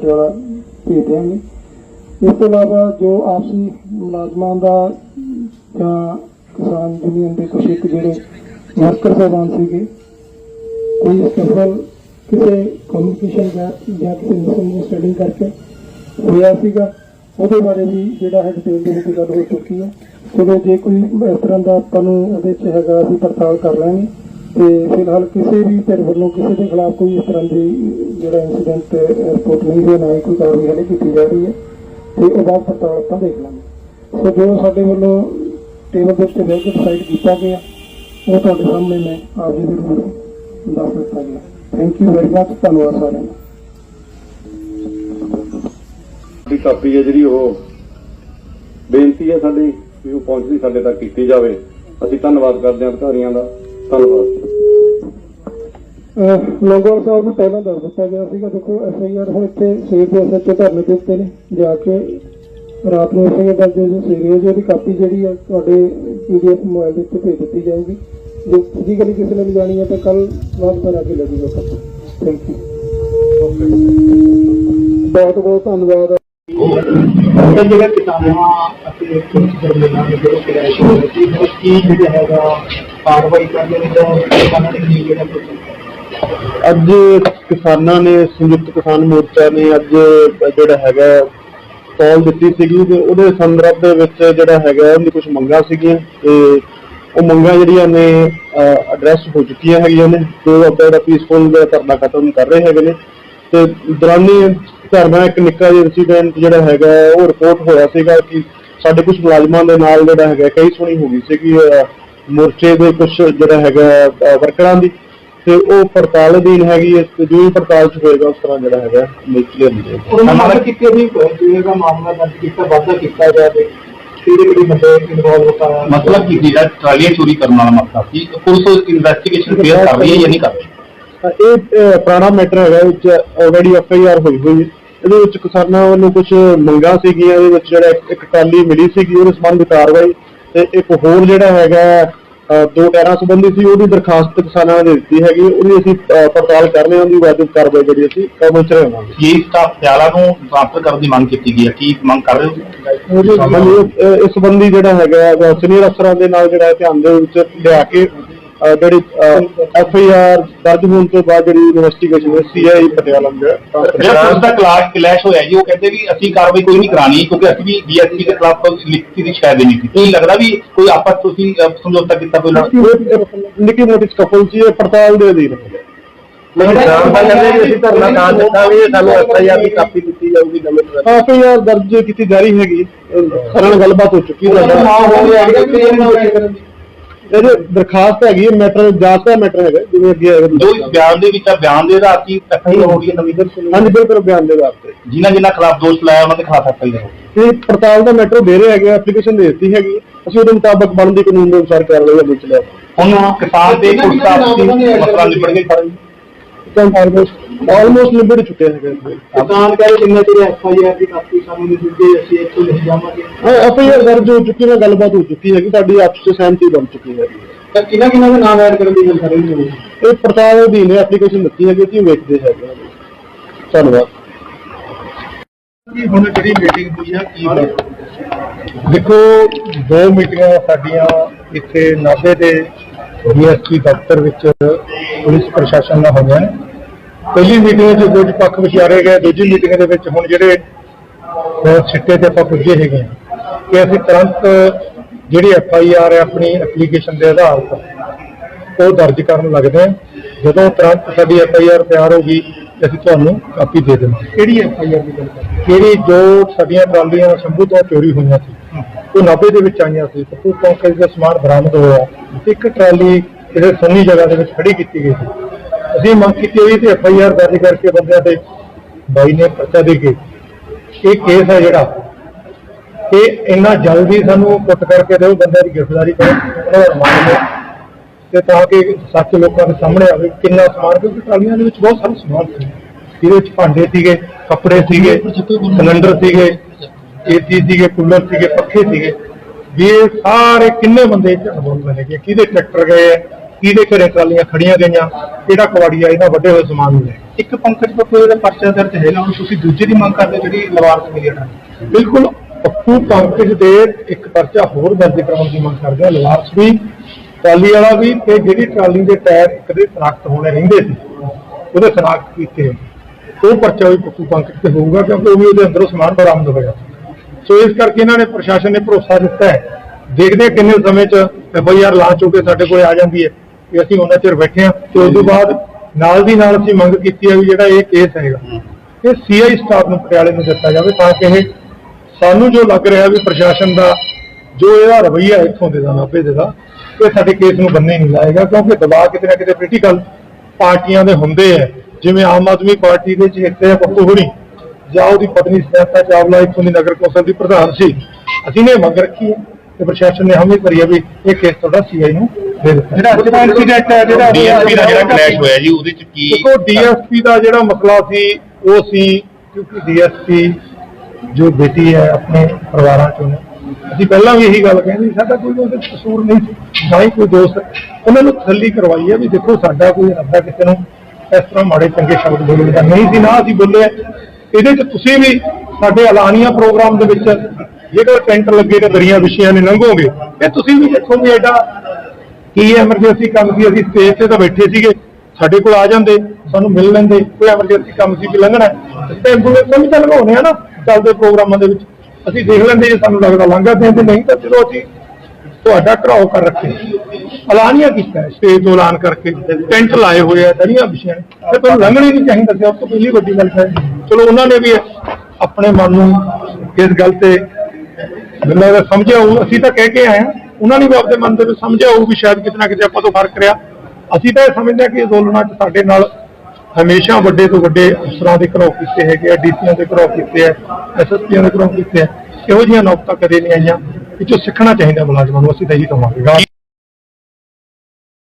ਪਟਿਆਲਾ ਭੇਜ ਦਿਆਂਗੇ। ਇਸ ਤੋਂ ਇਲਾਵਾ ਜੋ ਆਪਸੀ ਮੁਲਾਜ਼ਮਾਂ ਦਾ ਜਾਂ ਕਿਸਾਨ ਯੂਨੀਅਨ ਦੇ ਕੁਝ ਇੱਕ ਜਿਹੜੇ ਵਰਕਰ ਸਾਹਿਬਾਨ ਸੀਗੇ, ਕੋਈ ਸਫਲ ਕਿਸੇ ਕਮਿਊਨੀਕੇਸ਼ਨ ਗੈਪ ਜਾਂ ਕਿਸੇ ਮਿਸਅੰਡਰਸਟੈਂਡਿੰਗ ਕਰਕੇ ਹੋਇਆ ਸੀਗਾ, ਉਹਦੇ ਬਾਰੇ ਵੀ ਜਿਹੜਾ ਹੈ ਡਿਟੇਲ ਦੇ ਵਿੱਚ ਗੱਲ ਹੋ ਚੁੱਕੀ ਹੈ। ਚਲੋ, ਜੇ ਕੋਈ ਇਸ ਤਰ੍ਹਾਂ ਦਾ ਆਪਾਂ ਨੂੰ ਉਹਦੇ 'ਚ ਹੈਗਾ ਅਸੀਂ ਪੜਤਾਲ ਕਰ ਲਾਂਗੇ। ਤੇ ਫਿਲਹਾਲ ਕਿਸੇ ਵੀ ਧਿਰ ਵੱਲੋਂ ਕਿਸੇ ਦੇ ਖਿਲਾਫ ਕੋਈ ਇਸ ਤਰ੍ਹਾਂ ਦੀ, ਜਿਹੜਾ ਇਨਸੀਡੈਂਟ ਰਿਪੋਰਟ ਨਹੀਂ ਹੋਇਆ, ਨਾ ਕੋਈ ਕਾਰਵਾਈ ਹਾਲੇ ਕੀਤੀ ਜਾ ਰਹੀ ਹੈ, ਤੇ ਉਹ ਬਾਅਦ ਪੜਤਾਲ ਆਪਾਂ ਦੇਖ ਲਾਂਗੇ। ਸੋ ਜੋ ਸਾਡੇ ਵੱਲੋਂ ਟੇਬਲ ਦੇ ਉੱਤੇ ਬਹਿ ਡਿਸਾਈਡ ਕੀਤਾ ਗਿਆ, ਉਹ ਤੁਹਾਡੇ ਸਾਹਮਣੇ ਮੈਂ ਆਪ ਜੀ ਦੇ ਰੂਪ ਦੱਸ ਦਿੱਤਾ ਗਿਆ। ਥੈਂਕ ਯੂ ਵੈਰੀ ਮਚ ਧੰਨਵਾਦ ਸਾਰਿਆਂ ਦਾ। ਦੀ ਕਾਪੀ ਹੈ ਜਿਹੜੀ ਉਹ ਬੇਨਤੀ ਹੈ ਸਾਡੀ ਵੀ ਉਹ ਪਹੁੰਚਦੀ ਸਾਡੇ ਤੱਕ ਕੀਤੀ ਜਾਵੇ। ਅਸੀਂ ਧੰਨਵਾਦ ਕਰਦੇ ਹਾਂ ਅਧਿਕਾਰੀਆਂ ਦਾ। ਧੰਨਵਾਦ। ਲੰਗੋਰ ਸਾਹਿਬ ਨੂੰ ਪਹਿਲਾਂ ਦੱਸ ਦਿੱਤਾ ਗਿਆ ਸੀਗਾ ਦੇਖੋ ਐਫ ਆਈ ਆਰ ਹੁਣ ਇੱਥੇ ਸੇਵ ਦੇ ਐਸਐਚਓ ਧਰਨੇ ਦੇ ਉੱਤੇ ਨੇ ਜਾ ਕੇ ਰਾਤ ਨੂੰ ਐਫ ਆਈ ਆਰ ਦਰਜ ਹੋ ਜੋ ਸਵੇਰੇ ਹੋ ਉਹਦੀ ਕਾਪੀ ਜਿਹੜੀ ਆ ਤੁਹਾਡੇ ਪੀਡੀਐਫ ਮੋਬਾਈਲ ਦੇ ਉੱਤੇ ਭੇਜ ਦਿੱਤੀ ਜਾਊਗੀ। ਜੇ ਫਿਜ਼ੀਕਲੀ ਕਿਸੇ ਨੇ ਵੀ ਜਾਣੀ ਹੈ ਤਾਂ ਕੱਲ ਬਾਅਦ ਪਰ ਆ ਕੇ ਲੱਗੂਗਾ ਪਤਾ ਥੈਂਕ ਯੂ ਬਹੁਤ ਬਹੁਤ ਧੰਨਵਾਦ। ਜਿਹੜਾ ਅਤੇ ਕੁਝ ਦੇ ਜਿਹੜੇ ਕੀ ਜਿਹੜਾ ਹੈਗਾ ਕਾਰਵਾਈ ਕਰਨੀ ਹੈ ਤਾਂ ਕਿਸਾਨਾਂ ਨੇ ਕੀ ਜਿਹੜਾ ਅੱਜ ਕਿਸਾਨਾਂ ਨੇ, ਸੰਯੁਕਤ ਕਿਸਾਨ ਮੋਰਚਾ ਨੇ ਅੱਜ ਜਿਹੜਾ ਹੈਗਾ ਕਾਲ ਦਿੱਤੀ ਸੀਗੀ ਤੇ ਉਹਦੇ ਸੰਦਰਭ ਦੇ ਵਿੱਚ ਜਿਹੜਾ ਹੈਗਾ ਉਹਦੀ ਕੁਝ ਮੰਗਾਂ ਸੀਗੀਆਂ ਤੇ ਉਹ ਮੰਗਾਂ ਜਿਹੜੀਆਂ ਨੇ ਐਡਰੈਸ ਹੋ ਚੁੱਕੀਆਂ ਹੈਗੀਆਂ ਨੇ। ਤੇ ਉਹ ਆਪਣਾ ਜਿਹੜਾ ਪੀਸਫੁਲ ਦਾ ਧਰਨਾ ਖਤਮ ਕਰ ਰਹੇ ਹੈਗੇ ਨੇ। ਤੇ ਦੌਰਾਨੀ ਧਰਨਾ ਇੱਕ ਨਿੱਕਾ ਜਿਹਾ ਇਨਸੀਡੈਂਟ ਜਿਹੜਾ ਹੈਗਾ, ਉਹ ਰਿਪੋਰਟ ਹੋਇਆ ਸੀਗਾ ਕਿ ਸਾਡੇ ਕੁਝ ਮੁਲਾਜ਼ਮਾਂ ਦੇ ਨਾਲ ਜਿਹੜਾ ਹੈਗਾ ਕਈ ਸੁਣੀ ਹੋ ਗਈ ਸੀਗੀ ਮੋਰਚੇ ਦੇ ਕੁਝ ਜਿਹੜਾ ਹੈਗਾ ਵਰਕਰਾਂ ਦੀ ਤੇ ਉਹ ਪੜਤਾਲ ਅਧੀਨ ਹੈਗੀ ਹੈ ਤੇ ਜੋ ਵੀ ਪੜਤਾਲ ਚ ਹੋਏਗਾ ਉਸ ਤਰ੍ਹਾਂ ਜਿਹੜਾ ਹੈਗਾ ਨਹੀਂ ਜਾਏਗਾ ਉਹਨਾਂ ਨਾਲ ਕਿਤੇ ਵੀ ਜਿਹੜੇ ਦਾ ਮਾਮਲਾ ਦਰਜ ਕੀਤਾ ਵਾਧਾ ਕੀਤਾ ਜਾਵੇ ਮਤਲਬ ਕੀ ਜਿਹੜਾ ਟਰਾਲੀਆਂ ਚੋਰੀ ਕਰਨ ਵਾਲਾ ਮਸਲਾ ਸੀ ਪੁਲਿਸ ਇਨਵੈਸਟੀਗੇਸ਼ਨ ਫੇਰ ਕਰ ਰਹੀ ਹੈ ਜਾਂ ਨਹੀਂ ਕਰ ਰਹੀ? ਤਾਂ ਇਹ ਅਹ, ਪੁਰਾਣਾ ਮੈਟਰ ਹੈਗਾ ਇਹ ਵਿੱਚ ਆਲਰੇਡੀ ਐਫ ਆਈ ਆਰ ਹੋਈ ਹੋਈ ਹੈ। ਇਹਦੇ ਵਿੱਚ ਕਿਸਾਨਾਂ ਵੱਲੋਂ ਕੁਝ ਮੰਗਾਂ ਸੀਗੀਆਂ ਇਹਦੇ ਵਿੱਚ ਜਿਹੜਾ ਇੱਕ- ਟਰਾਲੀ ਮਿਲੀ ਸੀਗੀ ਉਹਦੇ ਸੰਬੰਧ ਕਾਰਵਾਈ ਤੇ ਇੱਕ ਹੋਰ ਜਿਹੜਾ ਹੈਗਾ ਦੋ ਟਾਇਰਾਂ ਸੰਬੰਧੀ ਸੀ ਉਹਦੀ ਦਰਖਾਸਤ ਕਿਸਾਨਾਂ ਨੇ ਦਿੱਤੀ ਹੈਗੀ ਉਹਦੀ ਅਸੀਂ ਪੜਤਾਲ ਕਰ ਰਹੇ ਹਾਂ ਉਹਦੀ ਵਾਜਬ ਕਾਰਵਾਈ ਜਿਹੜੀ ਅਸੀਂ ਕਬਲ ਚ ਰਹਾਂਗੇ ਇਹ ਸਟਾਫ ਪਿਆਲਾ ਨੂੰ ਟ੍ਰਾਂਸਫਰ ਕਰਨ ਦੀ ਮੰਗ ਕੀਤੀ ਗਈ ਹੈ? ਕੀ ਮੰਗ ਕਰ ਰਹੇ ਹੋ ਇਸ ਸੰਬੰਧੀ ਜਿਹੜਾ ਹੈਗਾ ਸੀਨੀਅਰ ਅਫਸਰਾਂ ਦੇ ਨਾਲ ਜਿਹੜਾ ਧਿਆਨ ਦੇ ਵਿੱਚ ਲਿਆ ਕੇ ਜਿਹੜੀ ਐਫ ਆਈ ਆਰ ਦਰਜ ਹੋਣ ਤੋਂ ਬਾਅਦ ਜਿਹੜੀ ਇਨਵੈਸਟੀਗੇਸ਼ਨ ਹੈ ਸੀ ਆਈ ਪਟਿਆਲਾ ਦੇ ਜਿਹੜਾ ਪੁਲਿਸ ਦਾ ਕਲਾਸ਼ ਕਲੈਸ਼ ਹੋਇਆ ਜੀ ਉਹ ਕਹਿੰਦੇ ਵੀ ਅਸੀਂ ਕਾਰਵਾਈ ਕੋਈ ਨਹੀਂ ਕਰਾਣੀ ਕਿਉਂਕਿ ਅਸੀਂ ਵੀ ਬੀਐਸਪੀ ਦੇ ਖਿਲਾਫ ਲਿਖਤੀ ਦੀ ਸ਼ਿਕਾਇਤ ਦੇਣੀ ਸੀ। ਕੀ ਲੱਗਦਾ ਵੀ ਕੋਈ ਆਪਸ ਤੁਸੀਂ ਸਮਝੌਤਾ ਕੀਤਾ ਕੋਈ ਨਿੱਕੀ ਮੋਟੀ ਸਕਫਲ ਸੀ ਇਹ ਪੜਤਾਲ ਦੇ ਅਧੀਨ ਹੈ ਅਸੀਂ ਧਰਨਾ ਨਾ ਦਿੱਤਾਂਗੇ ਸਾਨੂੰ ਐਫ ਆਈ ਆਰ ਦੀ ਕਾਪੀ ਦਿੱਤੀ ਜਾਊਗੀ ਨਵੇਂ ਤੋਂ ਐਫ ਆਈ ਆਰ ਦਰਜ ਕੀਤੀ ਜਾ ਰਹੀ ਹੈਗੀ ਸਰਣ ਗੱਲਬਾਤ ਹੋ ਚੁੱਕੀ ਹੈ। ਹੋ ਗਿਆ। ਇਹਦੇ ਦਰਖਾਸਤ ਹੈਗੀ ਹੈ ਮੈਟਰ ਜਾਂਚ ਦਾ ਮੈਟਰ ਹੈਗਾ ਜਿਵੇਂ ਅੱਗੇ ਆਏਗਾ ਜੋ ਇਸ ਬਿਆਨ ਦੇ ਵਿੱਚ ਆ ਬਿਆਨ ਦੇ ਆਧਾਰ ਕੀ ਐਫਆਈਆਰ ਹੋ ਰਹੀ ਹੈ ਨਵੀਂ ਹਾਂਜੀ ਬਿਲਕੁਲ ਬਿਆਨ ਦੇ ਆਧਾਰ ਤੇ। ਜਿਨ੍ਹਾਂ ਜਿਨ੍ਹਾਂ ਖਿਲਾਫ ਦੋਸ਼ ਲਾਇਆ ਉਹਨਾਂ ਦੇ ਖਿਲਾਫ ਐਫਆਈਆਰ ਹੋ ਇਹ ਪੜਤਾਲ ਦਾ ਮੈਟਰ ਦੇ ਰਹੇ ਹੈਗੇ ਐਪਲੀਕੇਸ਼ਨ ਦੇ ਦਿੱਤੀ ਹੈਗੀ। ਅਸੀਂ ਉਹਦੇ ਮੁਤਾਬਕ ਬਣਦੀ ਕਾਨੂੰਨ ਦੇ ਅਨੁਸਾਰ ਕਾਰਵਾਈ ਅਮਲ ਚ ਲਿਆ ਹੁਣ ਕਿਸਾਨ ਤੇ ਪੁਲਿਸ ਦਾ ਆਪਸੀ ਮਸਲਾ ਨਿਬੜ ਜੀ। ਆਲਮੋਸਟ ਆਲਮੋਸਟ ਨਿਬੜ ਚੁੱਕੇ ਹੈਗੇ ਕਿਸਾਨ ਕਹੇ ਜਿੰਨਾ ਚਿਰ ਐਫ ਆਈ ਆਰ ਦੀ ਕਾਪੀ ਸਾਨੂੰ ਨਹੀਂ ਦਿੰਦੇ ਅਸੀਂ ਇੱਥੋਂ ਨਹੀਂ ਜਾਵਾਂਗੇ। ਐਫ ਆਈ ਆਰ ਦਰਜ ਹੋ ਚੁੱਕੀ ਹੈ ਗੱਲਬਾਤ ਹੋ ਚੁੱਕੀ ਹੈਗੀ ਸਾਡੀ ਆਪਸ ਚ ਸਹਿਮਤੀ ਬਣ ਚੁੱਕੀ ਹੈ। ਤਾਂ ਕਿਹਨਾਂ ਕਿਹਨਾਂ ਦਾ ਨਾਮ ਐਡ ਕਰਨ ਦੀ ਗੱਲ ਕਰ ਰਹੇ ਹੋ ਇਹ ਪੜਤਾਲ ਅਧੀਨ ਐਪਲੀਕੇਸ਼ਨ ਦਿੱਤੀ ਹੈਗੀ ਅਸੀਂ ਵੇਖਦੇ ਹੈਗੇ ਹਾਂ। ਧੰਨਵਾਦ। ਕੀ ਹੁਣ ਜਿਹੜੀ ਮੀਟਿੰਗ ਹੋਈ ਆ ਕੀ ਦੇਖੋ ਦੋ ਮੀਟਿੰਗਾਂ ਸਾਡੀਆਂ ਇੱਥੇ ਨਾਭੇ ਦੇ ਡੀਐਸਪੀ ਦਫ਼ਤਰ ਵਿੱਚ ਪੁਲਿਸ ਪ੍ਰਸ਼ਾਸਨ ਨਾਲ ਹੋਈਆਂ। ਪਹਿਲੀ ਮੀਟਿੰਗ 'ਚ ਕੁਝ ਪੱਖ ਵਿਚਾਰੇ ਗਏ। ਦੂਜੀ ਮੀਟਿੰਗ ਦੇ ਵਿੱਚ ਹੁਣ ਜਿਹੜੇ ਅਹ, ਸਿੱਟੇ ਤੇ ਆਪਾਂ ਪੁੱਜੇ ਹੈਗੇ ਕਿ ਅਸੀਂ ਤੁਰੰਤ ਜਿਹੜੀ ਐਫ ਆਈ ਆਰ ਹੈ ਆਪਣੀ ਐਪਲੀਕੇਸ਼ਨ ਦੇ ਆਧਾਰ ਤੇ ਉਹ ਦਰਜ ਕਰਨ ਲੱਗਦੇ ਹਾਂ। ਜਦੋਂ ਤੁਰੰਤ ਸਾਡੀ ਐਫ ਆਈ ਆਰ ਤਿਆਰ ਹੋ ਗਈ ਅਸੀਂ ਤੁਹਾਨੂੰ ਕਾਪੀ ਦੇ ਦੇਵਾਂਗੇ। ਕਿਹੜੀ ਐਫ ਆਈ ਆਰ ਦੀ ਗੱਲ ਕਰ ਕਿਹੜੀ ਜੋ ਸਾਡੀਆਂ ਟਰਾਲੀਆਂ ਸ਼ੰਭੂ ਤੋਂ ਚੋਰੀ ਹੋਈਆਂ ਸੀ। ਉਹ ਨਾਭੇ ਦੇ ਵਿੱਚ ਆਈਆਂ ਸੀ। ਕਪੂਰ ਪੰਕਜ ਦਾ ਸਮਾਨ ਬਰਾਮਦ ਹੋਇਆ। ਇੱਕ ਟਰਾਲੀ ਕਿਸੇ ਸੁੰਨੀ ਜਗ੍ਹਾ ਦੇ ਵਿੱਚ ਖੜੀ ਕੀਤੀ ਗਈ ਸੀ। ਅਸੀਂ ਮੰਗ ਕੀਤੀ ਹੋਈ ਤੇ ਐਫ ਆਈ ਆਰ ਦਰਜ ਕਰਕੇ ਬੰਦਿਆਂ ਤੇ ਬਾਈ ਨੇ ਪਰਚਾ ਦੇ ਕੇ ਇਹ ਕੇਸ ਹੈ ਜਿਹੜਾ। ਇਹ ਇੰਨਾ ਜਲਦੀ ਸਾਨੂੰ ਪੁੱਟ ਕਰਕੇ ਦਿਓ ਬੰਦਿਆਂ ਦੀ ਗ੍ਰਿਫਤਾਰੀ ਕਰੋ ਉਹਨਾਂ ਦਾ ਰਿਮਾਂਡ ਲਓ ਤੇ ਤਾਂ ਕਿ ਸੱਚ ਲੋਕਾਂ ਦੇ ਸਾਹਮਣੇ ਆਵੇ ਕਿੰਨਾ ਸਮਾਨ ਕਿਉਂਕਿ ਟਰਾਲੀਆਂ ਦੇ ਵਿੱਚ ਬਹੁਤ ਸਾਰਾ ਸਮਾਨ ਸੀ। ਇਹਦੇ ਵਿੱਚ ਭਾਂਡੇ ਸੀਗੇ ਕੱਪੜੇ ਸੀਗੇ ਸਿਲੰਡਰ ਸੀਗੇ ਏਸੀ ਸੀਗੇ ਕੂਲਰ ਸੀਗੇ ਪੱਖੇ ਸੀਗੇ। ਵੀ ਇਹ ਸਾਰੇ ਕਿੰਨੇ ਬੰਦੇ ਅਨੁਭਵ ਬਣੇ ਕਿਹਦੇ ਟਰੈਕਟਰ ਗਏ ਆ? ਕਿਹਦੇ ਘਰੇ ਟਰਾਲੀਆਂ ਖੜੀਆਂ ਗਈਆਂ? ਕਿਹੜਾ ਕਵਾੜੀਆ ਇਹਨਾਂ ਵੱਡੇ ਹੋਏ ਸਮਾਨ ਨੂੰ ਲੈ। ਇੱਕ ਪੰਕਜ ਪੱਪੂ ਦਾ ਪਰਚਾ ਦਰਜ ਹੈਗਾ ਹੁਣ ਤੁਸੀਂ ਦੂਜੇ ਦੀ ਮੰਗ ਕਰਦੇ ਹੋ ਜਿਹੜੀ ਲਵਾਰਸ ਮਿਲੀ ਹੈ। ਬਿਲਕੁਲ ਪੱਪੂ ਪੰਕਜ ਦੇ ਇੱਕ ਪਰਚਾ ਹੋਰ ਦਰਜ ਕਰਾਉਣ ਦੀ ਮੰਗ ਕਰਦੇ ਆ। ਲਵਾਰਸ ਵੀ ਟਰਾਲੀ ਵਾਲਾ ਵੀ ਤੇ ਜਿਹੜੀ ਟਰਾਲੀ ਦੇ ਟਾਇਰ ਇੱਕ ਦੇ ਹੋਣੇ ਰਹਿੰਦੇ ਸੀ ਉਹਦੇ ਸਨਾਖਤ ਕੀਤੇ। ਉਹ ਪਰਚਾ ਵੀ ਪੱਪੂ ਪੰਕਜ ਤੇ ਹੋਊਗਾ ਕਿਉਂਕਿ ਉਹ ਵੀ ਉਹਦੇ ਅੰਦਰੋਂ ਸਮਾਨ ਬਰਾਮਦ ਹੋਇਆ। ਸੋ ਇਸ ਕਰਕੇ ਇਹਨਾਂ ਨੇ ਪ੍ਰਸ਼ਾਸਨ ਨੇ ਭਰੋਸਾ ਦਿੱਤਾ ਹੈ। ਦੇਖਦੇ ਹਾਂ ਕਿੰਨੇ ਸਮੇਂ ਚ ਐਫ ਆਈ ਆਰ ਲਾਂਚ ਹੋ ਕੇ ਸਾਡੇ ਕੋਲ ਆ ਜਾਂਦੀ ਹੈ। ਕਿ ਅਸੀਂ ਉਹਨਾਂ ਚਿਰ ਬੈਠੇ ਹਾਂ ਤੇ ਉਸ ਤੋਂ ਬਾਅਦ ਨਾਲ ਦੀ ਨਾਲ ਅਸੀਂ ਮੰਗ ਕੀਤੀ ਹੈ ਵੀ ਜਿਹੜਾ ਇਹ ਕੇਸ ਹੈਗਾ, ਇਹ ਸੀਆਈ ਸਟਾਫ ਨੂੰ ਪਟਿਆਲੇ ਨੂੰ ਦਿੱਤਾ ਜਾਵੇ ਤਾਂ ਕਿ ਇਹ ਸਾਨੂੰ ਜੋ ਲੱਗ ਰਿਹਾ ਵੀ ਪ੍ਰਸ਼ਾਸਨ ਦਾ ਜੋ ਇਹਦਾ ਰਵੱਈਆ ਇੱਥੋਂ ਦੇ ਦਾ, ਨਾਭੇ ਦੇ ਦਾ, ਇਹ ਸਾਡੇ ਕੇਸ ਨੂੰ ਬੰਨੇ ਨਹੀਂ ਲਾਏਗਾ ਕਿਉਂਕਿ ਦਬਾਅ ਕਿਤੇ ਨਾ ਕਿਤੇ ਪੋਲੀਟੀਕਲ ਪਾਰਟੀਆਂ ਦੇ ਹੁੰਦੇ ਆ। ਜਿਵੇਂ ਆਮ ਆਦਮੀ ਪਾਰਟੀ ਦੇ ਚੇਤੇ ਪੱਪੂ ਹੋਣੀ ਜਾਂ ਉਹਦੀ ਪਤਨੀ ਸਮੈਤਾ ਚਾਵਲਾ ਇੱਥੋਂ ਦੀ ਨਗਰ ਕੌਂਸਲ ਦੀ ਪ੍ਰਧਾਨ ਸੀ। ਅਸੀਂ ਨੇ ਮੰਗ ਰੱਖੀ ਹੈ ਤੇ ਪ੍ਰਸ਼ਾਸਨ ਨੇ ਹਮੇ ਕਰੀ ਹੈ ਵੀ ਇਹ ਕੇਸ ਤੁਹਾਡਾ ਸੀਆਈ ਨੂੰ ਦੇ ਦਿੱਤਾ। ਜਿਹੜਾ ਜਿਹੜਾ ਇਨਸੀਡੈਂਟ ਹੈ ਜਿਹੜਾ ਡੀਐਸਪੀ ਦਾ ਜਿਹੜਾ ਕਲੈਸ਼ ਹੋਇਆ ਜੀ ਉਹਦੇ ਚ ਕੀ ਦੇਖੋ ਡੀਐਸਪੀ ਦਾ ਜਿਹੜਾ ਮਸਲਾ ਸੀ ਉਹ ਸੀ ਕਿਉਂਕਿ ਡੀਐਸਪੀ ਜੋ ਬੇਟੀ ਹੈ ਆਪਣੇ ਪਰਿਵਾਰਾਂ ਚੋਂ ਅਸੀਂ ਪਹਿਲਾਂ ਵੀ ਇਹੀ ਗੱਲ ਕਹਿੰਦੇ ਸਾਡਾ ਕੋਈ ਉਹਦੇ ਕਸੂਰ ਨਹੀਂ ਸੀ ਨਾ ਹੀ ਕੋਈ ਦੋਸਤ ਉਹਨਾਂ ਨੂੰ ਤਸੱਲੀ ਕਰਵਾਈ ਹੈ ਵੀ ਦੇਖੋ ਸਾਡਾ ਕੋਈ ਰੱਦਾ ਕਿਸੇ ਨੂੰ ਇਸ ਤਰ੍ਹਾਂ ਮਾੜੇ ਚੰਗੇ ਸ਼ਬਦ ਬੋਲਣ ਦਾ ਨਹੀਂ ਸੀ ਨਾ ਅਸੀਂ ਬੋਲੇ ਇਹਦੇ 'ਚ ਤੁਸੀਂ ਵੀ ਸਾਡੇ ਐਲਾਨੀਆਂ ਪ੍ਰੋਗਰਾਮ ਦੇ ਵਿੱਚ ਜੇਕਰ ਟੈਂਟ ਲੱਗੇ ਤੇ ਦਰੀਆਂ ਵਿਸ਼ਿਆਂ ਨੇ, ਲੰਘੋਗੇ। ਇਹ ਤੁਸੀਂ ਵੀ ਦੇਖੋ ਵੀ ਐਡਾ ਕੀ ਐਮਰਜੈਂਸੀ ਕੰਮ ਸੀ, ਅਸੀਂ ਸਟੇਜ ਤੇ ਤਾਂ ਬੈਠੇ ਸੀਗੇ। ਸਾਡੇ ਕੋਲ ਆ ਜਾਂਦੇ, ਸਾਨੂੰ ਮਿਲ ਲੈਂਦੇ, ਕੋਈ ਐਮਰਜੈਂਸੀ ਕੰਮ ਸੀ ਕਿ ਲੰਘਣਾ ਹੈ। ਤੇ ਐਂਬੂਲੈਂਸ ਵੀ ਤਾਂ ਲਗਾਉਣੇ ਆ ਨਾ, ਚੱਲਦੇ ਪ੍ਰੋਗਰਾਮਾਂ ਦੇ ਵਿੱਚ। ਅਸੀਂ ਦੇਖ ਲੈਂਦੇ ਜੇ ਸਾਨੂੰ ਲੱਗਦਾ ਲੰਘਾ ਦੇ ਤੇ ਨਹੀਂ, ਤਾਂ ਚਲੋ ਅਸੀਂ ਤੁਹਾਡਾ ਘਰਾਓ ਕਰ ਰੱਖੇ। ਐਲਾਨੀਆਂ ਕੀਤਾ ਸਟੇਜ ਤੋਂ ਐਲਾਨ ਕਰਕੇ ਟੈਂਟ ਲਾਏ ਹੋਏ ਆ, ਦਰੀਆਂ ਵਿਛੀਆਂ ਤੇ ਤੁਹਾਨੂੰ ਲੰਘਣੀ ਨਹੀਂ ਚਾਹੀਦਾ ਸੀ ਉਸ ਤੋਂ ਪਹਿਲੀ ਵੱਡੀ ਗੱਲ ਹੈ ਚਲੋ, ਉਹਨਾਂ ਨੇ ਵੀ ਆਪਣੇ ਮਨ ਨੂੰ ਇਸ ਗੱਲ ਤੇ ਮੈਨੂੰ ਲੱਗਦਾ ਸਮਝਿਆ ਹੋਊ। ਅਸੀਂ ਤਾਂ ਕਹਿ ਕੇ ਆਏ ਹਾਂ। ਉਹਨਾਂ ਨੇ ਵੀ ਆਪਣੇ ਮਨ ਦੇ ਵਿੱਚ ਸਮਝਿਆ ਹੋਊ ਵੀ ਸ਼ਾਇਦ ਕਿਤੇ ਨਾ ਕਿਤੇ ਆਪਾਂ ਤੋਂ ਫ਼ਰਕ ਰਿਹਾ। ਅਸੀਂ ਤਾਂ ਇਹ ਸਮਝਦੇ ਹਾਂ ਕਿ ਅੰਦੋਲਨਾਂ 'ਚ ਸਾਡੇ ਨਾਲ ਹਮੇਸ਼ਾ ਵੱਡੇ ਤੋਂ ਵੱਡੇ ਅਫਸਰਾਂ ਦੇ ਘਰੋਂ ਕੀਤੇ ਹੈਗੇ ਆ, ਡੀਸੀਆਂ ਦੇ ਘਰੋਂ ਕੀਤੇ ਆ ਐਸਐਸਪੀਆਂ ਦੇ ਘਰੋਂ ਕੀਤੇ ਆ। ਇਹੋ ਜਿਹੀਆਂ ਨੌਬਤਾਂ ਕਦੇ ਨਹੀਂ ਆਈਆਂ। ਇਹ 'ਚੋਂ ਸਿੱਖਣਾ ਚਾਹੀਦਾ ਮੁਲਾਜ਼ਮਾਂ ਨੂੰ ਅਸੀਂ ਤਾਂ ਇਹੀ ਕਹਾਂਗੇ।